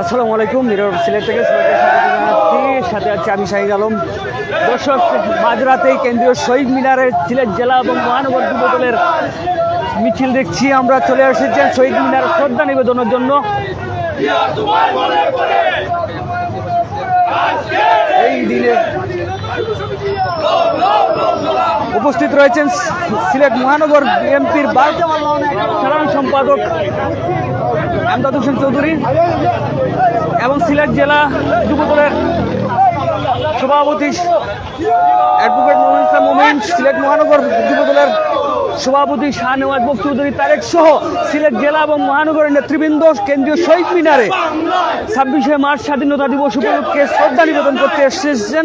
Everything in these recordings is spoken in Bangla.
আসসালামু আলাইকুম, মিরর সিলেট থেকে সবাইকে স্বাগত জানাচ্ছি। সাথে আছি আমি শাহিদ আলম। দর্শক, মাঝরাতেই কেন্দ্রীয় শহীদ মিনারের সিলেট জেলা এবং মহানগর যুব দলের মিছিল দেখছি। আমরা চলে এসেছি শহীদ মিনার শ্রদ্ধা নিবেদনের জন্য। এই দিনে উপস্থিত রয়েছেন সিলেট মহানগর বিএনপির সাধারণ সম্পাদক আমদাদ হোসেন চৌধুরী এবং সিলেট জেলা যুব দলের সভাপতি অ্যাডভোকেট মোমিন ইসলাম মোমিন, সিলেট মহানগর যুব দলের সভাপতি শাহনেওয়াজ চৌধুরী তারেক সহ সিলেট জেলা এবং মহানগরের নেতৃবৃন্দ, কেন্দ্রীয় শহীদ মিনারে ছাব্বিশে মার্চ স্বাধীনতা দিবস উপলক্ষে শ্রদ্ধা নিবেদন করতে এসেছেন।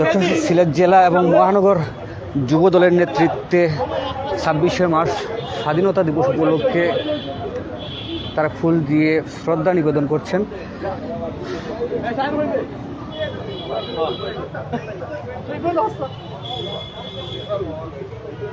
দক্ষিণ সিলেট জেলা এবং মহানগর যুব দলের নেতৃত্বে ছাব্বিশে মার্চ স্বাধীনতা দিবস উপলক্ষে তারা ফুল দিয়ে শ্রদ্ধা নিবেদন করছেন।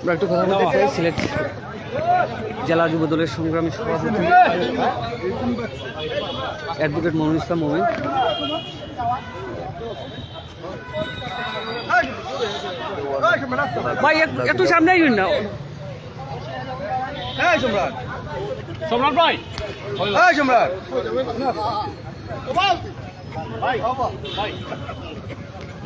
আমরা একটু কথা বলতে চাই সিলেট জেলা যুব দলের সংগ্রামী সভাপতি অ্যাডভোকেট মনুল ইসলাম মোমিন। ভাই এক- একটু সামনে আইবেন না? সম্রাট ভাই। এই সম্রাট।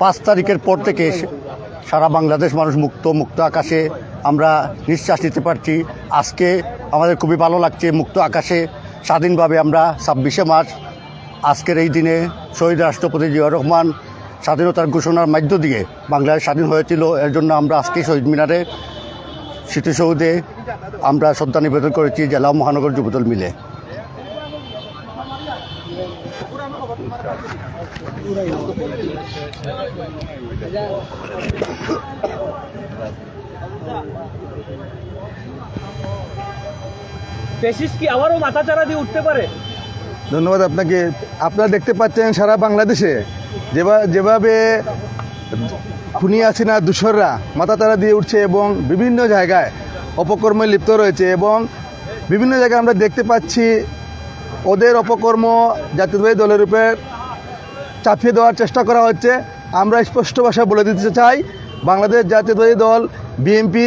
পাঁচ তারিখের পর থেকে সারা বাংলাদেশ মানুষ মুক্ত মুক্ত আকাশে আমরা নিঃশ্বাস নিতে পারছি। আজকে আমাদের খুবই ভালো লাগছে মুক্ত আকাশে। স্বাধীনভাবে আমরা ছাব্বিশে মার্চ, আজকের এই দিনে শহীদ রাষ্ট্রপতি জিয়া রহমান স্বাধীনতার ঘোষণার মধ্য দিয়ে বাংলাদেশ স্বাধীন হয়েছিল, এর জন্য আমরা আজকে শহীদ মিনারে স্মৃতিসৌধে আমরা শ্রদ্ধা নিবেদন করেছি জেলা মহানগর যুবদল মিলে। ধন্যবাদ আপনাকে। আপনারা দেখতে পাচ্ছেন সারা বাংলাদেশে যেভাবে খুনি আছে না, দূষররা মাথা তারা দিয়ে উঠছে এবং বিভিন্ন জায়গায় অপকর্মে লিপ্ত রয়েছে এবং বিভিন্ন জায়গায় আমরা দেখতে পাচ্ছি ওদের অপকর্ম জাতীয়তাবাদী দলের উপর চাপিয়ে দেওয়ার চেষ্টা করা হচ্ছে। আমরা স্পষ্ট ভাষায় বলে দিতে চাই, বাংলাদেশ জাতীয়তাবাদী দল, বিএনপি,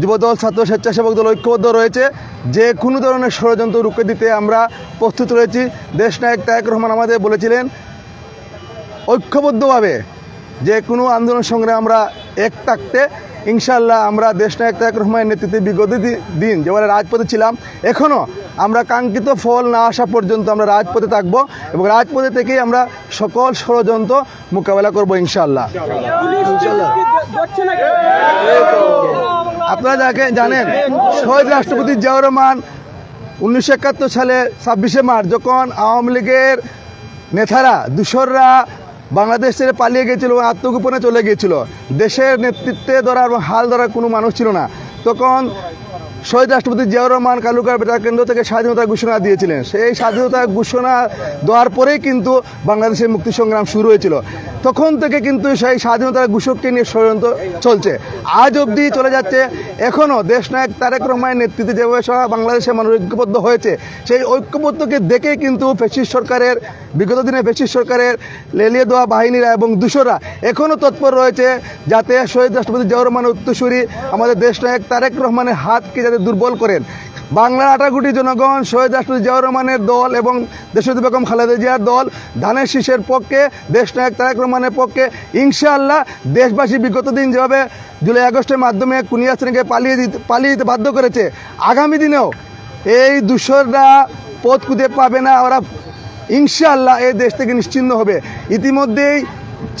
যুবদল, ছাত্র স্বেচ্ছাসেবক দল, ঐক্যবদ্ধ রয়েছে। যে কোনো ধরনের ষড়যন্ত্র রুখে দিতে আমরা প্রস্তুত রয়েছি। দেশ নায়ক তায়েক রহমান আমাদের বলেছিলেন, ঐক্যবদ্ধভাবে যে কোনো আন্দোলনের সঙ্গে আমরা এক থাকতে ইনশাল্লাহ আমরা দেশ নায়ক তায়েক রহমানের নেতৃত্বে বিগত দিন যেভাবে রাজপথে ছিলাম এখনও আমরা কাঙ্ক্ষিত ফল না আসা পর্যন্ত আমরা রাজপথে থাকব এবং রাজপথে থেকেই আমরা সকল ষড়যন্ত্র মোকাবেলা করব ইনশাল্লাহ আপনারা যাকে জানেন, শহীদ রাষ্ট্রপতি জিয়াউর রহমান উনিশশো একাত্তর সালে ছাব্বিশে মার্চ, যখন আওয়ামী লীগের নেতারা, দূষররা বাংলাদেশ ছেড়ে পালিয়ে গেছিল আত্মগোপনে চলে গিয়েছিল। দেশের নেতৃত্বে ধরা এবং হাল ধরার কোনো মানুষ ছিল না। তখন শহীদ রাষ্ট্রপতি জিয়াউর রহমান কালুকার বেতার কেন্দ্র থেকে স্বাধীনতা ঘোষণা দিয়েছিলেন। সেই স্বাধীনতা ঘোষণা দেওয়ার পরেই কিন্তু বাংলাদেশের মুক্তি সংগ্রাম শুরু হয়েছিল। তখন থেকে কিন্তু সেই স্বাধীনতার ঘোষককে নিয়ে ষড়যন্ত্র চলছে। আজ অবধি চলে যাচ্ছে। এখনও দেশনায়ক তারেক রহমানের নেতৃত্বে যেভাবে সারা বাংলাদেশের মানুষ ঐক্যবদ্ধ হয়েছে, সেই ঐক্যবদ্ধকে দেখেই কিন্তু ফেসিস সরকারের বিগত দিনে ফেসিস সরকারের লেলিয়ে দেওয়া বাহিনীরা এবং দূষরা এখনও তৎপর রয়েছে যাতে শহীদ রাষ্ট্রপতি জিয়াউর রহমানের উত্তরসূরি আমাদের দেশ দেশনায়ক তারেক রহমানের হাতকে যাতে দুর্বল করেন। বাংলার আটা কোটি জনগণ শহীদ রাষ্ট্রপতি জিয়াউর রহমানের দল এবং দেশপতি বেগম খালেদা জিয়ার দল, ধানের শীষের পক্ষে, দেশ দেশনায়ক তারেক রহমানের পক্ষে। ইনশাআল্লাহ দেশবাসী বিগত দিন যেভাবে জুলাই আগস্টের মাধ্যমে কুনিয়া শ্রেণীকে পালিয়ে দিতে পালিয়ে দিতে বাধ্য করেছে, আগামী দিনেও এই দূষররা পথ খুঁজে পাবে না। ওরা ইনশাআল্লাহ এই দেশ থেকে নিশ্চিন্ন হবে। ইতিমধ্যেই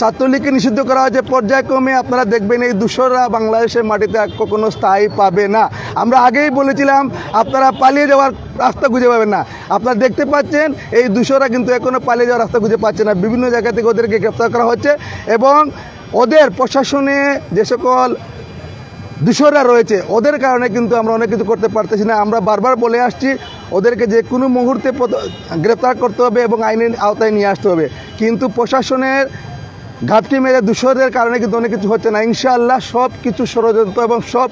ছাত্রলীগকে নিষিদ্ধ করা হয়েছে। পর্যায়ক্রমে আপনারা দেখবেন এই দূষররা বাংলাদেশের মাটিতে কখনো স্থায়ী পাবে না। আমরা আগেই বলেছিলাম, আপনারা পালিয়ে যাওয়ার রাস্তা খুঁজে পাবেন না। আপনারা দেখতে পাচ্ছেন, এই দূষররা কিন্তু এখনও পালিয়ে যাওয়ার রাস্তা খুঁজে পাচ্ছে না। বিভিন্ন জায়গা থেকে ওদেরকে গ্রেপ্তার করা হচ্ছে এবং ওদের প্রশাসনে যে সকল দূষররা রয়েছে। ওদের কারণে কিন্তু আমরা অনেক কিছু করতে পারতেছি না। আমরা বারবার বলে আসছি, ওদেরকে যে কোনো মুহূর্তে গ্রেপ্তার করতে হবে এবং আইনের আওতায় নিয়ে আসতে হবে। কিন্তু প্রশাসনের ঘাটতি মেরে দূষণের কারণে কিন্তু অনেক কিছু হচ্ছে না। ইনশাআল্লাহ সব কিছু ষড়যন্ত্র এবং সব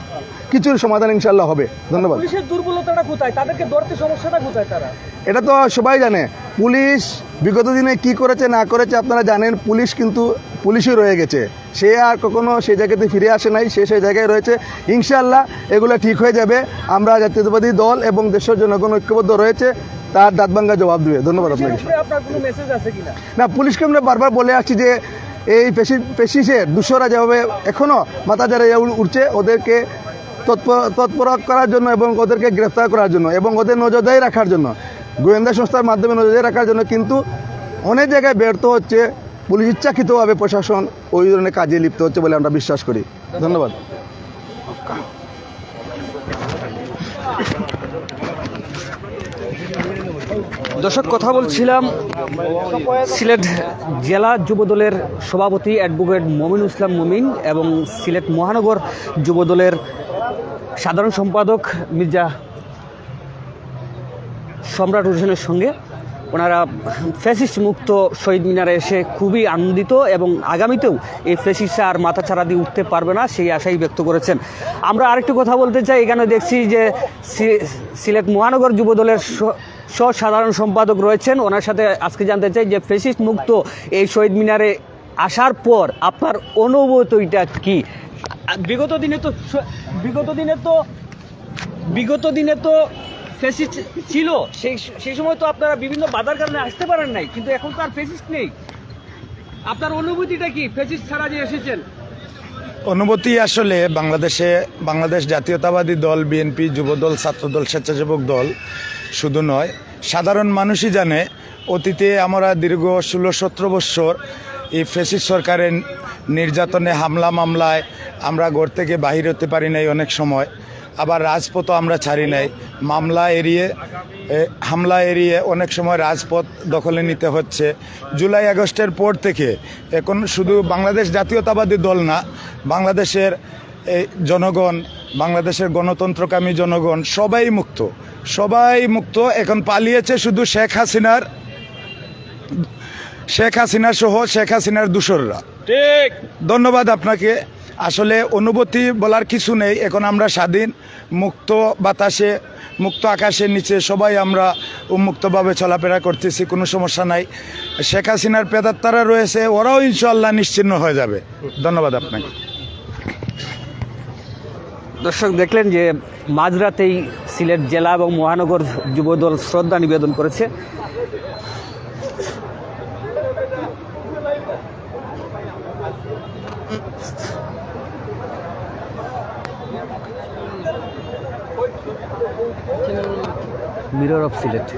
কিছুর সমাধান ইনশাল্লাহ হবে। ধন্যবাদ। পুলিশের দুর্বলতাটা কোথায়? তাদেরকে ধরতে সমস্যাটা কোথায় তারা? এটা তো সবাই জানে। পুলিশ বিগত দিনে কি করেছে না করেছে আপনারা জানেন পুলিশ কিন্তু পুলিশই রয়ে গেছে। সে আর কখনো সেই জায়গাতে ফিরে আসে নাই সে সেই জায়গায় রয়েছে। ইনশাআল্লাহ এগুলো ঠিক হয়ে যাবে। আমরা জাতীয়তাবাদী দল এবং দেশের জনগণ ঐক্যবদ্ধ রয়েছে তার দাঁতভাঙ্গা জবাব দেবে। ধন্যবাদ আপনাকে। না পুলিশকে আমরা বারবার বলে আসছি যে এই পেশি পেশিসের দুশোরা যেভাবে এখনও মাথা যারা উঠছে ওদেরকে তৎপর করার জন্য এবং ওদেরকে গ্রেফতার করার জন্য এবং ওদের নজরদারি রাখার জন্য। গোয়েন্দা সংস্থার মাধ্যমে নজরদারি রাখার জন্য কিন্তু অনেক জায়গায় ব্যর্থ হচ্ছে, পুলিশ ইচ্ছাকৃতভাবে প্রশাসন ওই ধরনের কাজে লিপ্ত হচ্ছে বলে আমরা বিশ্বাস করি। ধন্যবাদ। দর্শক, কথা বলছিলাম সিলেট জেলা যুবদলের সভাপতি অ্যাডভোকেট মমিন ইসলাম মমিন এবং সিলেট মহানগর যুবদলের সাধারণ সম্পাদক মির্জা সম্রাট হোসেনের সঙ্গে ওনারা ফ্যাসিস্ট মুক্ত শহীদ মিনারে এসে খুবই আনন্দিত এবং আগামীতেও এই ফ্যাসিস্ট আর মাথা ছাড়া দিয়ে উঠতে পারবে না সেই আশাই ব্যক্ত করেছেন। আমরা আরেকটি কথা বলতে চাই, এখানে দেখছি যে সিলেট মহানগর যুবদলের সহ সাধারণ সম্পাদক রয়েছেন। ওনার সাথে আজকে জানতে চাই যে ফ্যাসিস্ট মুক্ত এই শহীদ মিনারে আসার পর আপনার অনুভূতিটা কি? বিগত দিনে তো বিগত দিনে তো, বিগত দিনে তো ফেসিস্ট ছিল। সেই সেই সময় তো আপনারা বিভিন্ন বাধার কারণে আসতে পারেন নাই, কিন্তু এখন তো আর ফেসিস্ট নেই। আপনার অনুভূতিটা কি? ফেসিস্ট ছাড়া যে এসেছেন। অনুভূতি আসলে বাংলাদেশে, বাংলাদেশ জাতীয়তাবাদী দল বিএনপি যুবদল, ছাত্রদল, স্বেচ্ছাসেবক দল শুধু নয়, সাধারণ মানুষই জানে, অতীতে আমরা দীর্ঘ ষোলো সতেরো বৎসর এই ফেসিস সরকারের নির্যাতনে হামলা মামলায় আমরা ঘর থেকে বাহির হতে পারি নাই অনেক সময়। আবার রাজপথও আমরা ছাড়ি নাই। মামলা এড়িয়ে হামলা এড়িয়ে অনেক সময় রাজপথ দখলে নিতে হচ্ছে। জুলাই, আগস্টের পর থেকে এখন শুধু বাংলাদেশ জাতীয়তাবাদী দল না, বাংলাদেশের এই জনগণ, বাংলাদেশের গণতন্ত্রকামী জনগণ সবাই মুক্ত। সবাই মুক্ত, এখন পালিয়েছে শুধু শেখ হাসিনার শেখ হাসিনা সহ শেখ হাসিনার দূষররা ঠিক। ধন্যবাদ আপনাকে। আসলে অনুভূতি বলার কিছু নেই এখন আমরা স্বাধীন মুক্ত বাতাসে মুক্ত আকাশের নিচে সবাই আমরা উন্মুক্তভাবে চলাফেরা করতেছি কোনো সমস্যা নাই। শেখ হাসিনার পেদাত্তারা রয়েছে ওরাও ইনশাল্লাহ নিশ্চিন্ন হয়ে যাবে। ধন্যবাদ আপনাকে। দর্শক দেখলেন যে মাঝরাতেই সিলেট জেলা এবং মহানগর যুবদল শ্রদ্ধা নিবেদন করেছে। Mirror of Sylhet